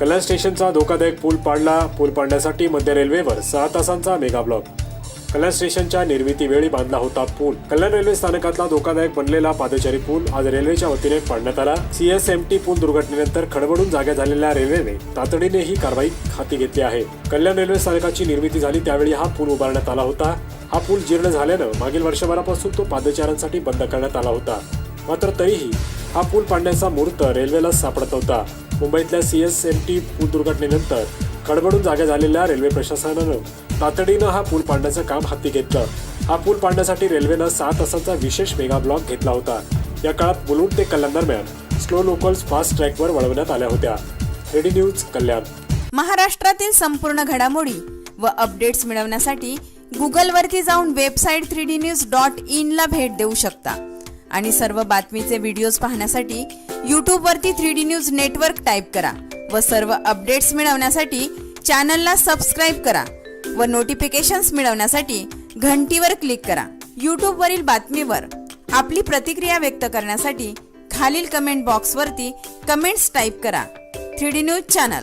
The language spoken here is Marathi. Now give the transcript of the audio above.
कल्याण स्टेशनचा धोकादायक पूल पाडला. पूल पाडण्यासाठी मध्य रेल्वेवर सहा तासांचा मेगा ब्लॉक. कल्याण स्टेशनच्या निर्मिती वेळी बांधला होता पूल. कल्याण रेल्वे स्थानकातला धोकादायक बनलेला पादचारी पूल आज रेल्वेच्या वतीने पाडण्यात आला. सीएसएमटी पूल दुर्घटनेनंतर खडबडून जाग्या झालेल्या रेल्वेने तातडीने ही कारवाई हाती घेतली आहे. कल्याण रेल्वे स्थानकाची निर्मिती झाली त्यावेळी हा पूल उभारण्यात आला होता. हा पूल जीर्ण झाल्यानं मागील वर्षभरापासून तो पादचाऱ्यांसाठी बंद करण्यात आला होता. मात्र तरीही हा पूल पाडण्याचा मुहूर्त रेल्वेला सापडत होता मुंबईतल्या सी एस एफ पूल दुर्घटनेनंतर खडबडून जागा झालेल्या रेल्वे प्रशासनानं तातडीनं हा पूल पाडण्याचं काम हाती घेतलं. हा पूल पाडण्यासाठी रेल्वेनं सहा तासांचा विशेष मेगा ब्लॉक घेतला होता. या काळात मुलुंड ते कल्याण दरम्यान स्लो लोकल्स फास्ट ट्रॅकवर वळवण्यात आल्या होत्या. Ready news Kalyan. महाराष्ट्रातील संपूर्ण घडामोडी व अपडेट्स मिळवण्यासाठी गुगलवरती जाऊन website three D news dot इनला भेट देऊ शकता. आणि सर्व बातमीचे व्हिडिओज पाहण्यासाठी यूट्यूबवरती three D news network type करा व सर्व अपडेट्स मिळवण्यासाठी चॅनलला सबस्क्राईब करा व नोटिफिकेशन्स मिळवण्यासाठी घंटीवर क्लिक करा. यूट्यूबवरील बातमीवर आपली प्रतिक्रिया व्यक्त करण्यासाठी खालील कमेंट बॉक्सवरती कमेंट्स टाईप करा. Three D news channel